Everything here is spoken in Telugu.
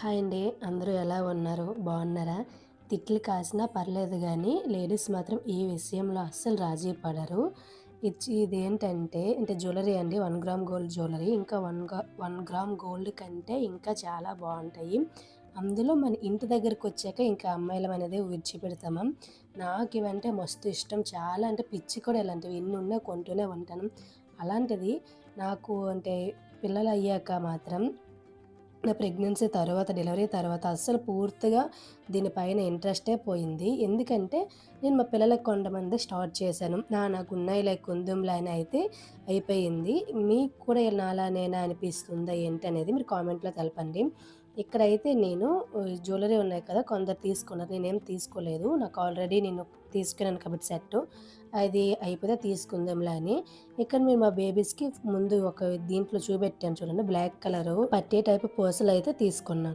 హాయ్ అండి. అందరూ ఎలా ఉన్నారు? బాగున్నారా? తిట్లు కాసినా పర్లేదు కానీ లేడీస్ మాత్రం ఈ విషయంలో అస్సలు రాజీ పడరు. ఇచ్చి ఇదేంటంటే అంటే జ్యువెలరీ అండి వన్ గ్రామ్ గోల్డ్ జ్యువెలరీ. ఇంకా వన్ వన్ గ్రామ్ గోల్డ్ కంటే ఇంకా చాలా బాగుంటాయి. అందులో మన ఇంటి దగ్గరకు వచ్చాక ఇంకా అమ్మాయిలం అనేది విడిచిపెడతాము నాకు ఇవంటే మస్తు ఇష్టం. చాలా అంటే పిచ్చి కూడా ఇలాంటివి. ఎన్ని ఉన్నా కొంటూనే ఉంటాను. అలాంటిది నాకు అంటే పిల్లలు అయ్యాక మాత్రం నా ప్రెగ్నెన్సీ తర్వాత డెలివరీ తర్వాత అస్సలు పూర్తిగా దీనిపైన ఇంట్రెస్టే పోయింది. ఎందుకంటే నేను మా పిల్లలకు కొంతమంది స్టార్ట్ చేశాను. నా నాకు ఉన్నాయి లైక్ కుందుంలా అని అయితే అయిపోయింది. మీకు కూడా నాలానేనా అనిపిస్తుందా ఏంటి అనేది మీరు కామెంట్లో తెలపండి. ఇక్కడైతే నేను జ్యువెలరీ ఉన్నాయి కదా కొందరు తీసుకున్నారు. నేనేం తీసుకోలేదు. నాకు ఆల్రెడీ నేను తీసుకున్నాను కాబట్టి సెట్ అది అయిపోతే తీసుకుందాంలా అని. ఇక్కడ మేము మా బేబీస్కి ముందు ఒక దీంట్లో చూపెట్టాను చూడండి. బ్లాక్ కలర్ పట్టే టైప్ పూసలు అయితే తీసుకున్నాను.